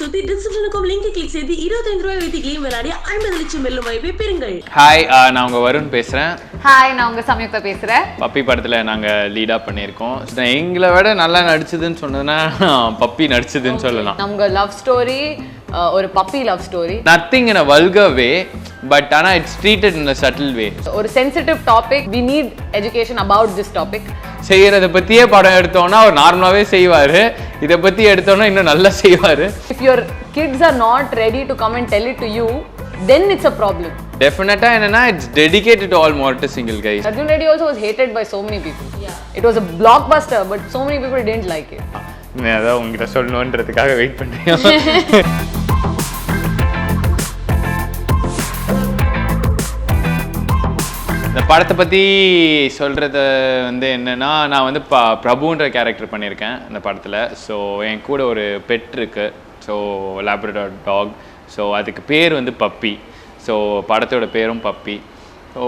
சுத்தி டிஸ்கிரிப்ஷனுக்கும் link click செய்து இருபத்தைந்து ரூபாய் வைத்து கேம் விளையாடி ஐம்பது லட்சம் வெல்லும் வாய்ப்பை பெறுங்கள். ஹாய் நான் உங்கள் வருண் பேசுகிறேன் ஹாய் நான் உங்க சமயுக்தா பேசுறேன். பப்பி படத்தில் நாங்கள் லீடாக பண்ணியிருக்கோம். எங்களை விட நல்லா நடிச்சதுன்னு சொன்னதுன்னா பப்பி நடிச்சதுன்னு சொல்லலாம். நம்ம லவ் ஸ்டோரி ஒரு puppy love story nothing in a vulgar way but ஆனால் it's treated in a subtle way ஒரு sensitive topic we need education about this topic செய்கிறத பற்றியே படம் எடுத்தோன்னா அவர் நார்மலாகவே செய்வார். இதை பற்றி எடுத்தோன்னா இன்னும் நல்லா செய்வார். If your kids are not ready to come and tell it to you then it's a problem டெஃபினட்டாக என்னன்னா it's dedicated all மோர்ட்டு single guys Arjun Reddy also was hated by so many people. It was a blockbuster, but so many people didn't like it. அதான் உங்ககிட்ட சொல்லணுன்றதுக்காக wait பண்ணுறேன் இந்த படத்தை பற்றி சொல்கிறது வந்து என்னென்னா நான் வந்து ப பிரபுன்ற கேரக்டர் பண்ணியிருக்கேன் இந்த படத்தில். ஸோ என் கூட ஒரு பெட் இருக்குது ஸோ லேப்ரடார் டாக் ஸோ அதுக்கு பேர் வந்து பப்பி ஸோ படத்தோட பேரும் பப்பி ஸோ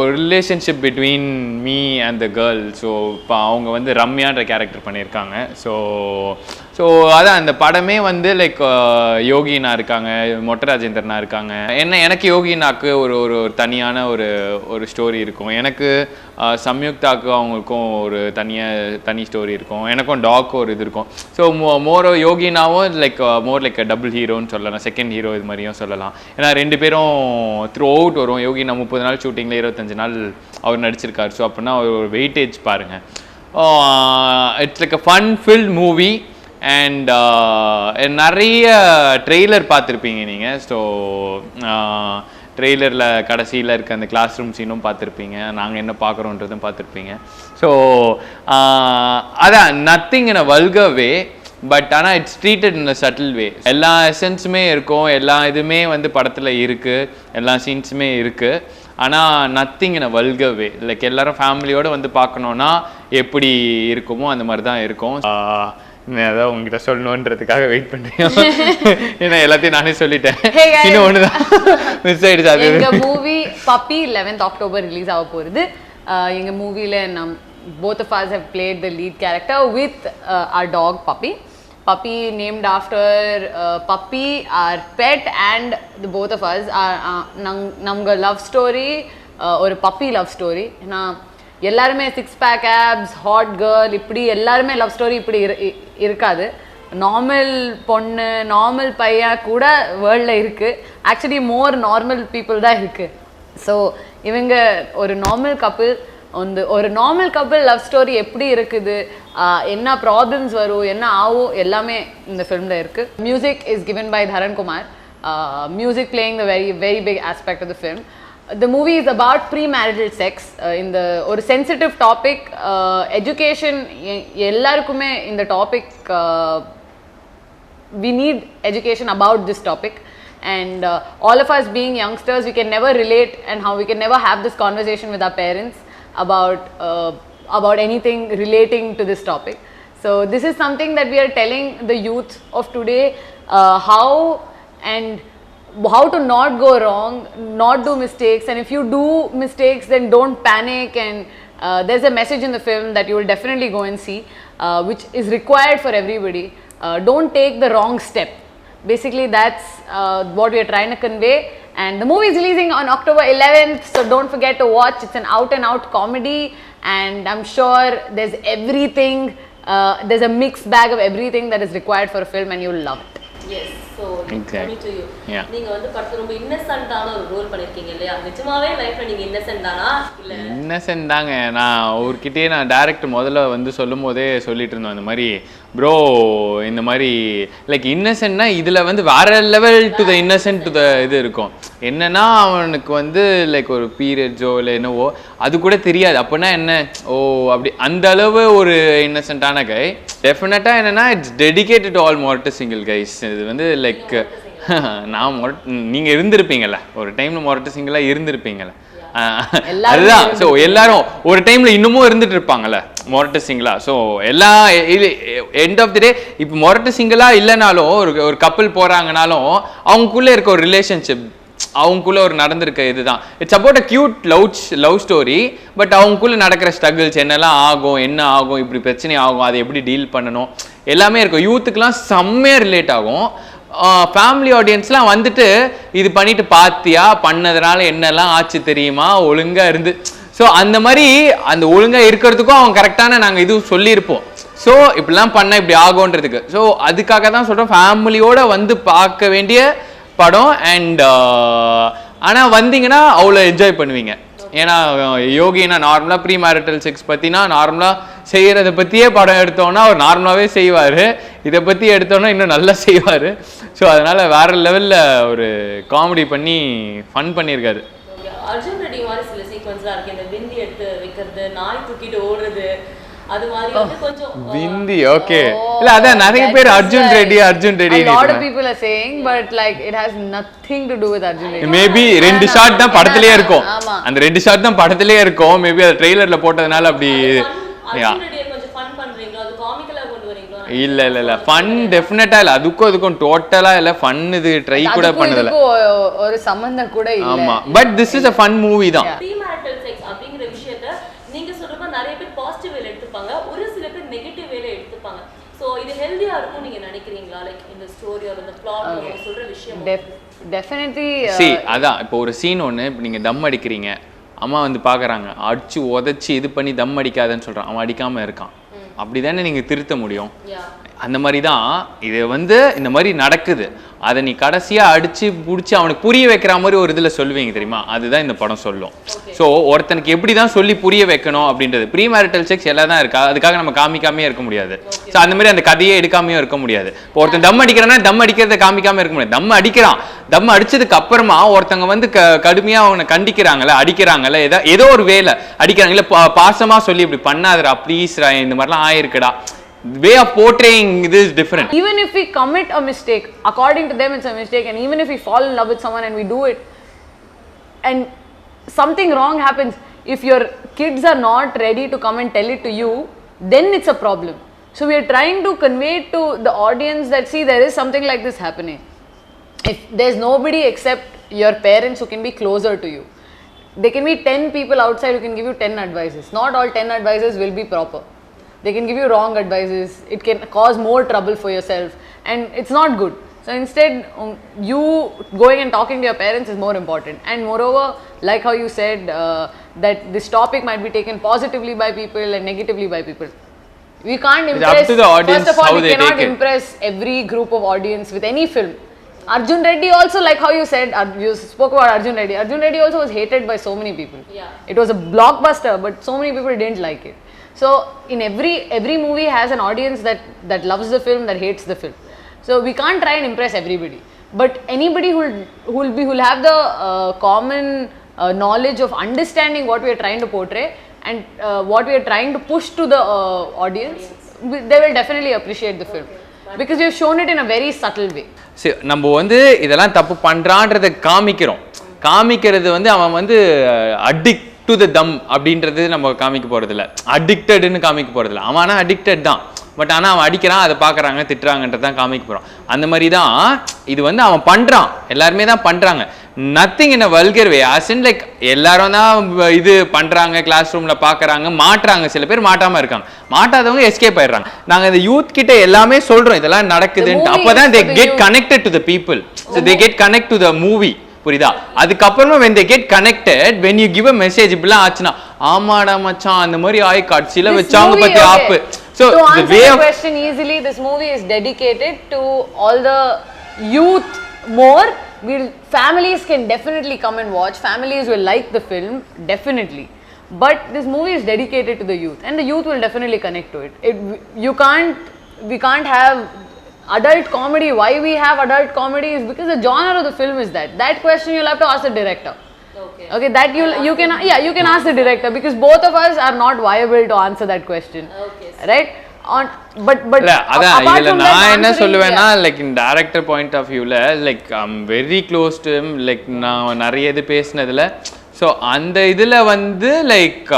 ஒரு relationship between me and the girl so இப்போ அவங்க வந்து ரம்யான்ற கேரக்டர் பண்ணியிருக்காங்க. ஸோ ஸோ அதான் அந்த படமே வந்து லைக் யோகினா இருக்காங்க மொட்டராஜேந்திரனா இருக்காங்க. என்ன எனக்கு யோகினாக்கு ஒரு ஒரு ஒரு தனியான ஒரு ஒரு ஸ்டோரி இருக்கும். எனக்கு சம்யுக்தாக்கு அவங்களுக்கும் ஒரு தனியாக தனி ஸ்டோரி இருக்கும். எனக்கும் டாக்கு ஒரு இது இருக்கும். ஸோ மோ மோரோ யோகினாவும் லைக் மோர் லைக் டபுள் ஹீரோன்னு சொல்லலாம். செகண்ட் ஹீரோ இது மாதிரியும் சொல்லலாம். ஏன்னா ரெண்டு பேரும் த்ரூ அவுட் வரும். யோகினா முப்பது நாள் ஷூட்டிங்கில் இருபத்தஞ்சு நாள் அவர் நடிச்சிருக்காரு. ஸோ அப்படின்னா ஒரு வெயிட்டேஜ் பாருங்கள் it's like a fun filled movie and uh, நிறைய ட்ரெய்லர் பார்த்துருப்பீங்க நீங்கள் ஸோ ட்ரெய்லரில் uh, கடைசியில் இருக்க அந்த கிளாஸ் ரூம் சீனும் பார்த்துருப்பீங்க. நாங்கள் என்ன பார்க்குறோன்றதும் பார்த்துருப்பீங்க. ஸோ uh, அதான் nothing in a vulgar way but ஆனால் it's treated in a subtle way எல்லா எசன்ஸுமே இருக்கும். எல்லா இதுவுமே வந்து படத்தில் இருக்குது எல்லா சீன்ஸுமே இருக்குது ஆனால் nothing in a vulgar way like எல்லாரும் ஃபேமிலியோடு வந்து பார்க்கணுன்னா எப்படி இருக்குமோ அந்த மாதிரி தான் இருக்கும் அதான் உங்ககிட்ட சொல்லணுன்றதுக்காக வெயிட் பண்ணுறேன் ஏன்னா எல்லாத்தையும் நானே சொல்லிட்டேன். இன்னும் ஒன்று தான் மிஸ் ஆயிடுச்சு அது. Movie puppy 11th October release ஆக போகுது. எங்க மூவில நம் played the lead character with uh, our dog puppy. Puppy named after uh, puppy our pet and the both of us are uh, நம்- நமங்க லவ் ஸ்டோரி ஒரு பப்பி லவ் ஸ்டோரி ஏன்னா எல்லாருமே six pack abs hot girl இப்படி எல்லாருமே love story இப்படி இரு- இருக்காது. நார்மல் பொண்ணு நார்மல் பையன் கூட வேர்ல்டில் இருக்குது ஆக்சுவலி மோர் நார்மல் பீப்புள் தான் இருக்குது ஸோ இவங்க ஒரு நார்மல் கப்பிள் வந்து ஒரு நார்மல் கப்பிள் லவ் ஸ்டோரி எப்படி இருக்குது என்ன ப்ராப்ளம்ஸ் வரும் என்ன ஆகும் எல்லாமே இந்த ஃபிலிமில் இருக்குது music is given by Dharankumar music playing the very very big aspect of the film the movie is about premarital sex uh, இந்த ஒரு சென்சிட்டிவ் டாபிக் எஜுகேஷன் எல்லாருக்குமே இந்த topic we need education about this topic and uh, all of us being youngsters we can never relate and how we can never have this conversation with our parents about uh, about anything relating to this topic so this is something that we are telling the youth of today uh, how and how to not go wrong, not do mistakes, and if you do mistakes, then don't panic. And uh, there's a message in the film that you will definitely go and see, uh, which is required for everybody. Uh, don't take the wrong step. Basically, that's uh, what we are trying to convey. And the movie is releasing on October 11th, so don't forget to watch. It's an out and out comedy, and I'm sure there's everything. Uh, there's a mixed bag of everything that is required for a film, and you'll love it. Yes so. நீங்க வந்து படத்துல ரொம்ப இன்னசென்ட்டான ஒரு role பண்ணிருக்கீங்க இல்லையா? நிஜமாவே லைஃப்ல நீங்க இன்னசென்ட் தானா இல்ல? இன்னசென்ட் தாங்க. நான் அவர்கிட்டயே நான் டேரக்ட் முதல்ல வந்து சொல்லும் போதே சொல்லிட்டு இருந்தோம். இந்த மாதிரி ப்ரோ இந்த மாதிரி லைக் இன்னசென்ட்னா இதில் வந்து வேற level to the innocent to the இது இருக்கும். என்னன்னா அவனுக்கு வந்து லைக் ஒரு பீரியட்ஸோ இல்லை என்னவோ அது கூட தெரியாது. அப்படின்னா என்ன? ஓ அப்படி அந்த அளவு ஒரு இன்னசென்ட்டான கை டெஃபினட்டாக என்னன்னா இட்ஸ் டெடிகேட்டட் ஆல் மொரட்டு சிங்கிள் கைஸ் இது வந்து லைக் நான் மொரட் நீங்கள் இருந்திருப்பீங்கல்ல. ஒரு டைமில் மொரட்டு சிங்கிளாக இருந்திருப்பீங்கல்ல. அதுதான். ஸோ எல்லாரும் ஒரு டைம்ல இன்னமும் இருந்துட்டு இருப்பாங்கல்ல மொரட்டு சிங்கிளா ஸோ எல்லா எண்ட் ஆஃப் தி டே இப்போ மொரட்டு சிங்கிளா இல்லைனாலும் ஒரு ஒரு கப்பல் போறாங்கனாலும் அவங்களுக்குள்ள இருக்க ஒரு ரிலேஷன்ஷிப் அவங்களுக்குள்ள ஒரு நடந்திருக்க இதுதான். It's about a cute love love story but அவங்களுக்குள்ள நடக்கிற ஸ்ட்ரகிள்ஸ் என்னெல்லாம் ஆகும் என்ன ஆகும் இப்படி பிரச்சனை ஆகும் அதை எப்படி டீல் பண்ணணும் எல்லாமே இருக்கும். யூத்துக்குலாம் செம்மையாக ரிலேட் ஆகும். ஃபேமிலி ஆடியன்ஸ்லாம் வந்துட்டு இது பண்ணிட்டு பார்த்தியா பண்ணதுனால என்னெல்லாம் ஆச்சு தெரியுமா? ஒழுங்காக இருந்து. ஸோ அந்த மாதிரி அந்த ஒழுங்காக இருக்கிறதுக்கும் அவங்க கரெக்டான நாங்கள் இது சொல்லியிருப்போம். ஸோ இப்படிலாம் பண்ண இப்படி ஆகுன்றதுக்கு ஸோ அதுக்காக தான் சொல்கிறோம் ஃபேமிலியோட வந்து பார்க்க வேண்டிய படம் அண்ட் ஆனால் வந்தீங்கன்னா அவ்வளோ என்ஜாய் பண்ணுவீங்க. ஏன்னா யோகினா நார்மலாக ப்ரீ மேரிட்டல் செக்ஸ் பற்றினா நார்மலாக செய்கிறத பற்றியே படம் எடுத்தோன்னா அவர் நார்மலாகவே செய்வார். இதை பற்றி எடுத்தோன்னா இன்னும் நல்லா செய்வார். ஸோ அதனால் வேற லெவலில் ஒரு காமெடி பண்ணி ஃபன் பண்ணியிருக்காரு. அர்ஜுன் ரெட்டி மாதிரி சில சீக்வன்ஸ்லாம் இருக்கு இந்த பிந்தி எடுத்து வைக்கிறது நாய் தூக்கிட்டு ஓடுறது அது மாதிரி வந்து கொஞ்சம் விந்தி ஓகே இல்ல அதான் நிறைய பேர் Arjun Reddy Arjun Reddy saying, but like it has nothing to do with Arjun Reddy. Maybe ரெண்டு ஷாட் தான் படத்திலேயே இருக்கும் ஆமா. அந்த ரெண்டு ஷாட் தான் படத்திலேயே இருக்கும் மேபி அது ட்ரெய்லர்ல போட்டதுனால அப்படி fun- யா அர்ஜுன் ரெட்டியை கொஞ்சம் ஃபன் பண்றீங்களோ அது காமிக்கலா கொண்டு வரீங்களோ இல்ல இல்ல இல்ல. ஃபன் டெஃபினட்டா இல்ல. அதுக்கும் அதுக்கும் டோட்டலா இல்ல. ஃபன் இது ட்ரை கூட ஒ- ஒரு சம்பந்தம் கூட இல்ல. ஆமா. But this is a fun movie தான். ப்ரீ மேரிட்டல் செக்ஸ் அப்படிங்கிற விஷயத்த நீங்க சொல்ற மாதிரி நிறைய பேர் பாசிட்டிவ் வேல எடுத்துப்பாங்க. ஒரு சில பேர் நெகட்டிவ் வேல எடுத்துப்பாங்க. சோ இது ஹெல்தியா இருக்கும் நீங்க நினைக்கிறீங்களா? லைக் இந்த ஸ்டோரி ஒரு இந்த பிளாட் நீங்க சொல்ற விஷயம் Def- definitely uh, சி அதான் இப்போ ஒரு சீன் ஒன்று இப்போ நீங்கள் தம் அடிக்கிறீங்க. அம்மா வந்து பார்க்குறாங்க அடிச்சு உதச்சி இது பண்ணி தம் அடிக்காதன்னு சொல்கிறான் அவன் அடிக்காமல் இருக்கான். அப்படி தானே நீங்கள் திருத்த முடியும்? அந்த மாதிரி தான் இது வந்து இந்த மாதிரி நடக்குது. அதை நீ கடைசியாக அடிச்சு பிடிச்சி அவனுக்கு புரிய வைக்கிற மாதிரி ஒரு இதில் சொல்லுவீங்க தெரியுமா? அதுதான் இந்த படம் சொல்லும். ஸோ ஒருத்தனுக்கு எப்படி தான் சொல்லி புரிய வைக்கணும் அப்படின்றது. ப்ரீ மேரிட்டல் செக்ஸ் எல்லாம் தான் இருக்கா? அதுக்காக நம்ம காமிக்காமே இருக்க முடியாது. ஸோ அந்த மாதிரி அந்த கதையே எடுக்காமையும் இருக்க முடியாது. இப்போ ஒருத்தன் தம் அடிக்கிறான்னா தம் அடிக்கிறத காமிக்காம இருக்க முடியாது. தம் அடிக்கிறான். தம் அடிச்சதுக்கு அப்புறமா ஒருத்தங்க வந்து க கடுமையா அவனை கண்டிக்கிறாங்கல்ல அடிக்கிறாங்கல்ல ஏதோ ஏதோ ஒரு வேலை. அடிக்கிறாங்க இல்ல பா- பாசமா சொல்லி இப்படி பண்ணாதடா ப்ளீஸ்ரா இந்த மாதிரிலாம் ஆயிருக்குடா வே ஆஃப் போர்ட்ரேயிங் இது is different even if we commit a mistake according to them it's a mistake and even if we fall in love with someone and we do it and something wrong happens if your kids are not ready to come and tell it to you then it's a problem so we are trying to convey to the audience that see there is something like this happening if there's nobody except your parents who can be closer to you there can be 10 people outside who can give you 10 advices not all 10 advices will be proper they can give you wrong advices it can cause more trouble for yourself and it's not good so instead um, you going and talking to your parents is more important and moreover like how you said uh, that this topic might be taken positively by people and negatively by people we can't It's up impress to the audience first of all how we they cannot impress every group of audience with any film Arjun Reddy also, like how you said, you spoke about Arjun Reddy. Arjun Reddy also was hated by so many people. Yeah. It was a blockbuster, but so many people didn't like it. So in every every movie has an audience that that loves the film, that hates the film. So we can't try and impress everybody. But anybody who'll who'll be who'll have the uh, common uh, knowledge of understanding what we are trying to portray and uh, what we are trying to push to the uh, audience, we- they will definitely appreciate the film because we have shown it in a very subtle way. சரி நம்ம வந்து இதெல்லாம் தப்பு பண்றான்றத காமிக்கிறோம் காமிக்கிறது வந்து அவன் வந்து அடிக்ட் டு த தம் அப்படின்றது நம்ம காமிக்க போறதில்ல. அடிக்டட்னு காமிக்க போறதில்ல. அவன் ஆனால் அடிக்டட் தான். பட் ஆனால் அவன் அடிக்கிறான் அதை பார்க்குறாங்க திட்டுறாங்கன்றது தான் காமிக்க போகிறான் அந்த மாதிரி தான் இது வந்து அவன் பண்ணுறான் எல்லாருமே தான் பண்ணுறாங்க nothing in a vulgar way in like எல்லாரும் தான் இது பண்ணுறாங்க கிளாஸ் ரூமில் பார்க்குறாங்க மாட்டுறாங்க. சில பேர் மாட்டாமல் இருக்காங்க. மாட்டாதவங்க எஸ்கேப் ஆயிடுறாங்க. நாங்கள் இந்த யூத் கிட்ட எல்லாமே சொல்கிறோம் இதெல்லாம் நடக்குதுன்ட்டு. அப்போ தான் they get to the people. So they get connect to the movie. புரியுதா அதுக்கப்புறமா when they get connected when you give a message இப்படிலாம் ஆச்சுன்னா ஆமாடா மச்சான் அந்த மாதிரி ஆய் காட்சியில This வச்சாங்க movie, பத்தி okay. App so to the answer way the of question easily, this movie is dedicated to all the youth more. Will families can definitely come and watch. Families will like the film definitely. But this movie is dedicated to the youth, and the youth will definitely connect to it. it you can't, we can't have adult comedy. Why we have adult comedy is because the genre of the film is that. That question you'll have to ask the director. Okay Okay, that you you can yeah you can ask the director because both of us are not viable to answer that question, Okay, right? On but but இல்ல அதான் apart இதுல from that, நான் என்ன answering- சொல்லுவேன்னா yeah. Like in director point of வியூல like I'm very close to like நான் நிறைய இது பேசினதுல ஸோ அந்த இதுல வந்து like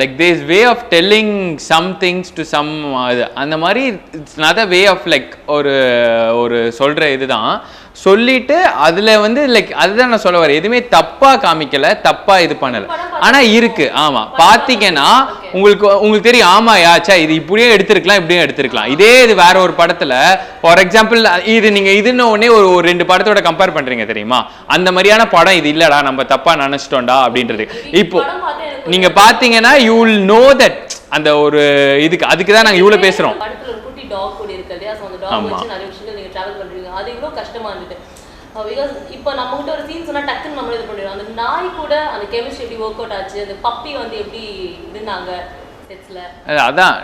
like this way of telling some things to some இது. அந்த மாதிரி it's not the way of like ஒரு ஒரு சொல்கிற இதுதான். சொல்லிட்டு அதில் வந்து லைக் அதுதான் நான் சொல்ல வரேன். எதுவுமே தப்பாக காமிக்கல தப்பாக இது பண்ணலை. ஆனால் இருக்கு. ஆமாம் பார்த்தீங்கன்னா உங்களுக்கு உங்களுக்கு தெரியும். ஆமாயா சே இது இப்படியே எடுத்திருக்கலாம் இப்படியே எடுத்திருக்கலாம். இதே இது வேற ஒரு படத்துல ஃபார் எக்ஸாம்பிள் இது நீங்க இதுன்னு உடனே ஒரு ஒரு ரெண்டு படத்தோட கம்பேர் பண்றீங்க தெரியுமா? அந்த மாதிரியான படம் இது இல்லடா நம்ம தப்பா நினைச்சிட்டோம்டா அப்படின்றது. இப்போ நீங்க பாத்தீங்கன்னா யூ வில் நோ தட் அந்த ஒரு இதுக்கு அதுக்கு தான் நாங்க இவ்வளவு பேசுறோம். படத்துல ஒரு குட்டி டாக் கூட இருக்கு இல்லையா? ஸோ அந்த டாக் ஆமா. அது இவ்வளோ கஷ்டமா இருந்தது பிகாஸ் இப்போ நம்ம கிட்ட ஒரு சீன் சொன்னா டக்குன்னு நம்மள இது பண்ணிடுவோம் அந்த நாய் கூட அந்த கெமிஸ்ட்ரி எப்படி ஒர்க் அவுட் ஆச்சு? அந்த பப்பி வந்து எப்படி இருந்தாங்க? அதான்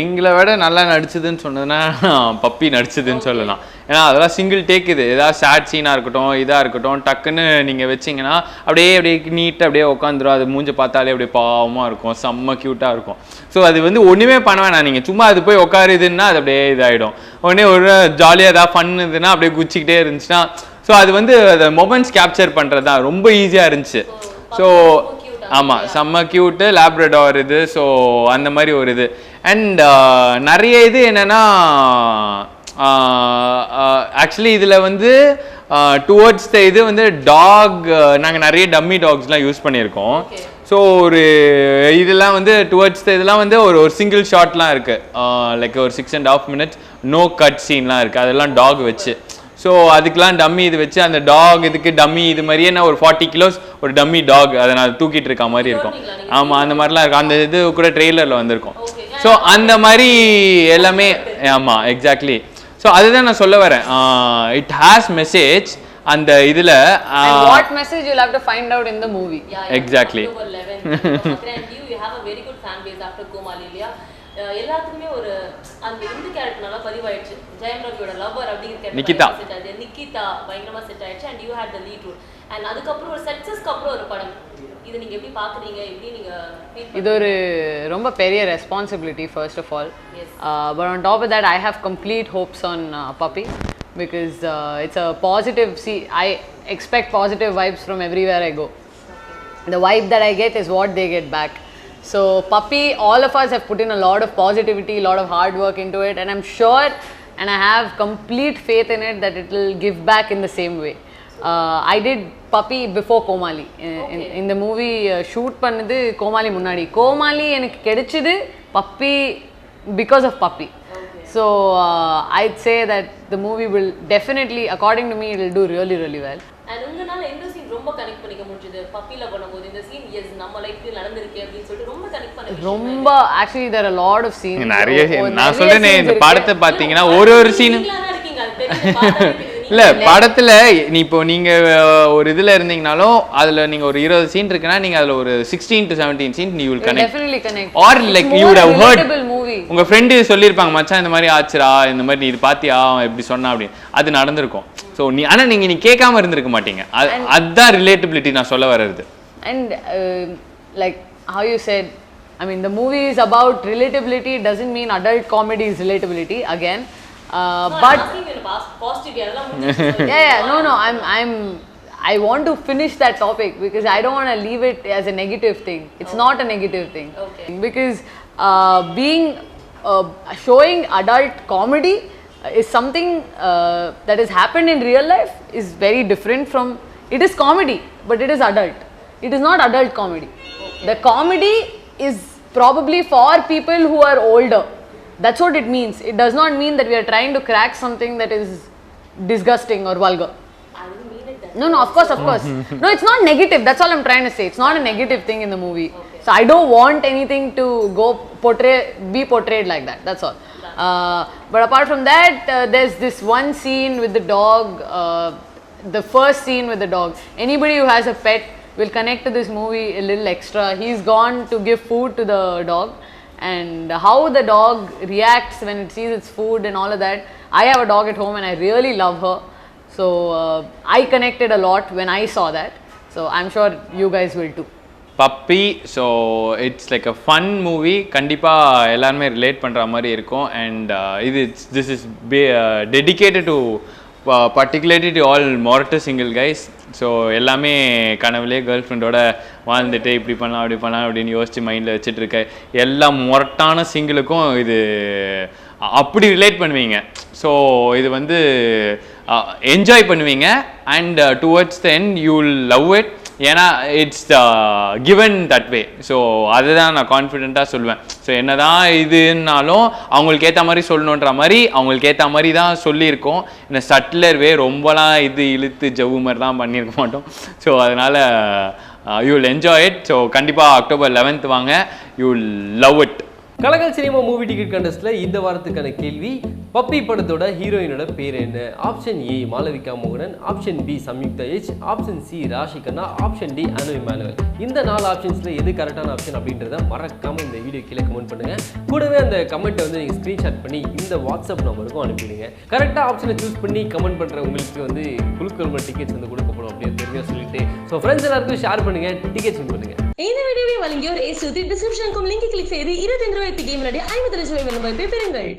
எங்களை விட நல்லா நடிச்சதுன்னு சொன்னதுன்னா பப்பி நடிச்சதுன்னு சொல்லலாம். ஏன்னா அதெல்லாம் சிங்கிள் டேக் இது. ஏதாவது சேட் சீனாக இருக்கட்டும் இதாக இருக்கட்டும் டக்குன்னு நீங்கள் வச்சீங்கன்னா அப்படியே அப்படியே நீட்டாக அப்படியே உட்காந்துரும் அது மூஞ்ச பார்த்தாலே அப்படியே பாவமாக இருக்கும். செம்ம க்யூட்டாக இருக்கும். ஸோ அது வந்து ஒன்றுமே பண்ண வேணாம். நீங்கள் சும்மா அது போய் உட்காருதுன்னா அது அப்படியே இதாகிடும் உடனே ஒரு ஜாலியாக ஏதாவது பண்ணுதுன்னா அப்படியே குச்சிக்கிட்டே இருந்துச்சுன்னா ஸோ அது வந்து அந்த மொமெண்ட்ஸ் கேப்சர் பண்ணுறது தான் ரொம்ப ஈஸியாக இருந்துச்சு. ஸோ ஆமாம் செம்ம க்யூட்டு லேப்ரடார் இது. ஸோ அந்த மாதிரி ஒரு இது. அண்ட் நிறைய இது என்னன்னா ஆக்சுவலி இதில் வந்து டுவர்ட்ஸ் த இது வந்து டாக் நாங்கள் நிறைய டம்மி டாக்ஸ்லாம் யூஸ் பண்ணியிருக்கோம். ஸோ ஒரு இதெல்லாம் வந்து டுவர்ட்ஸ் த இதெல்லாம் வந்து ஒரு ஒரு சிங்கிள் ஷாட்லாம் இருக்குது லைக் ஒரு six and half minutes no cut சீன்லாம் இருக்குது அதெல்லாம் டாக் வச்சு. ஸோ அதுக்கெலாம் டம்மி இது வச்சு அந்த டாக் இதுக்கு டம்மி இது மாதிரியே நான் ஒரு ஃபார்ட்டி கிலோஸ் ஒரு டம்மி டாக் அதை நான் தூக்கிட்டு இருக்க மாதிரி இருக்கும். ஆமாம் அந்த மாதிரிலாம் இருக்கும். அந்த இது கூட ட்ரெய்லரில் வந்திருக்கும். ஸோ அந்த மாதிரி எல்லாமே ஆமாம் எக்ஸாக்ட்லி ஸோ அதுதான் நான் சொல்ல வரேன். இட் ஹேஸ் மெசேஜ் அந்த இதில் And what message you'll have to find out in the movie. Exactly. October eleven and you you have a very good fan base after கோமாளி இல்லையா அஹ் எல்லாத்துக்குமே ஒரு அந்த இந்த கேரக்டர் நல்லா பதிவாயிடுச்சு. ஜெயம் ரவியோட லவர் அப்படிங்கிற character நிக்கிதா. பயங்கரமா set ஆச்சு நிக்கிதா பயங்கரமா செட் ஆயிடுச்சு and you had the lead role and அதுக்கப்புறம் ஒரு சக்சஸ்க்கு அப்புறம் ஒரு படம். இது நீங்க எப்படி பாக்குறீங்க? எப்படி நீங்க ஃபீல் இது ஒரு ரொம்ப பெரிய responsibility first of all Yes. But on top that I have complete hopes on puppy because it's a positive C I expect positive vibes from everywhere I go the vibe that I get is what they get back. So, Puppy, all of us have put in a lot of positivity, a lot of hard work into it, and I'm sure and I have complete faith in it that it will give back in the same way. Uh, I did Puppy before Komali. In, in, in the movie, uh, shoot பண்ணது கோமாளி முன்னாடி கோமாளி எனக்கு கிடைச்சது puppy because of puppy. So, uh, I'd say that the movie will definitely, according to me, it will do really, really scene ரொம்ப connect பண்ணிக்க முடிஞ்சது பப்பில பண்ணும்போது இந்த scene S நம்ம லைஃப்ல நடந்திருக்கு அப்படின்னு சொல்லிட்டு ரொம்ப கனெக்ட் பண்ண ரொம்ப actually there lot of scenes நிறைய. நான் சொல்றேனே இந்த. படத்தை பார்த்தீங்கன்னா ஒரு ஒரு சீன் இருக்கீங்க அது. இல்ல படத்துல நீ இப்போ நீங்க ஒரு இதுல இருந்தீங்கனாலும் அதுல நீங்க ஒரு இருபது சீன் இருக்குன்னா நீங்க அதுல ஒரு சிக்ஸ்டீன் டு செவன்டீன் சீன் நீ will connect. Or like you heard relatable movie. உங்க ஃப்ரெண்டு சொல்லியிருப்பாங்க மச்சான் இந்த மாதிரி ஆச்சுடா இந்த மாதிரி நீ இது பாத்தியா? அவன் இப்படி சொன்னா அப்படின்னு. அது நடந்திருக்கும். ஸோ நீ ஆனா நீங்க நீ கேட்காம இருந்திருக்க மாட்டீங்க. அது- அதுதான் ரிலேட்டபிலிட்டி நான் சொல்ல வர்றது. And uh, like how you said, I mean, the movie is about relatability. It doesn't mean adult comedy is Uh, but yeah, yeah, no, no, I'm, I'm, I want to finish that topic because I don't want to leave it as a negative thing. It's okay. not a negative thing. Okay. Because uh, being uh, showing adult comedy is something uh, that has happened in real life is very different from it is comedy, but it is adult. It is not adult comedy. Okay. The comedy is probably for people who are older that's what it means. It does not mean that we are trying to crack something that is disgusting or vulgar. I didn't mean it that No, no, of course, of course. no, it's not negative. That's all I'm trying to say. It's not a negative thing in the movie. So I don't want anything to go portray, be portrayed like that. That's all. Uh, but apart from that, uh, there's this one scene with the dog. Uh, the first scene with the dog. Anybody who has a pet will connect to this movie a little extra. He's gone to give food to the dog, and how the dog reacts when it sees its food and all of that. I have a dog at home, and I really love her. So uh, I connected a lot when I saw that. So I'm sure you guys will too. Puppy so it's like a fun movie கண்டிப்பாக எல்லாருமே relate பண்ணுற மாதிரி இருக்கும் and இது this is dedicated to particularly to all மொரட்டு single guys so எல்லாமே கனவுலேயே girl ஃப்ரெண்டோட வாழ்ந்துட்டு இப்படி பண்ணலாம் அப்படி பண்ணலாம் அப்படின்னு யோசிச்சு மைண்டில் வச்சுட்டு இருக்க எல்லா மொரட்டான சிங்கிளுக்கும் இது அப்படி ரிலேட் பண்ணுவீங்க. ஸோ இது வந்து என்ஜாய் பண்ணுவீங்க. And towards then you you love it ஏன்னா it's the given that way so அதுதான் நான் கான்ஃபிடென்ட்டாக சொல்லுவேன் ஸோ என்னதான் இதுன்னாலும் அவங்களுக்கு ஏற்ற மாதிரி சொல்லணுன்ற மாதிரி அவங்களுக்கு ஏற்ற மாதிரி தான் சொல்லியிருக்கோம். இந்த சட்லர் வே ரொம்பலாம் இது இழுத்து ஜவ்வு மாதிரி தான் பண்ணியிருக்க மாட்டோம். ஸோ அதனால் you will enjoy it so கண்டிப்பாக அக்டோபர் லெவன்த் வாங்க. You love it Kalakal cinema movie ticket கண்டஸ்ட்ல இந்த வாரத்துக்கான கேள்வி பப்பி படத்தோட ஹீரோயினோட பேர் என்ன? Option A Malavika மோகனன். Option B Samyuktha H option C Raashi Khanna option D Anu Emmanuel இந்த நாலு ஆப்ஷன்ஸில் எது கரெக்டான ஆப்ஷன் அப்படின்றத மறக்காம இந்த வீடியோ கீழே கமெண்ட் பண்ணுங்க. கூடவே அந்த கமெண்ட்டை வந்து நீங்கள் ஸ்கிரீன்ஷாட் பண்ணி இந்த வாட்ஸ்அப் நம்பருக்கும் அனுப்பிடுங்க. கரெக்டாக ஆப்ஷனை சூஸ் பண்ணி கமெண்ட் பண்ணுற உங்களுக்கு வந்து குழுக்கள் டிக்கெட்ஸ் வந்து கொடுக்கப்படும் அப்படின்னு தெரிஞ்சா சொல்லிட்டு. ஸோ ஃப்ரெண்ட்ஸ் எல்லாருக்கும் ஷேர் பண்ணுங்க. டிக்கெட்ஸ் பண்ணுங்கள் இந்த வீடியோவை வழங்கியோர் ஏசுதி டிஸ்கிரிப்ஷனுக்கும் லிங்க் கிளிக் செய்து இருபத்தி ஐந்து ரூபாய்க்கு கேம் விளையாடி ஐம்பது லட்சம் ரூபாய் பெறுங்கள்.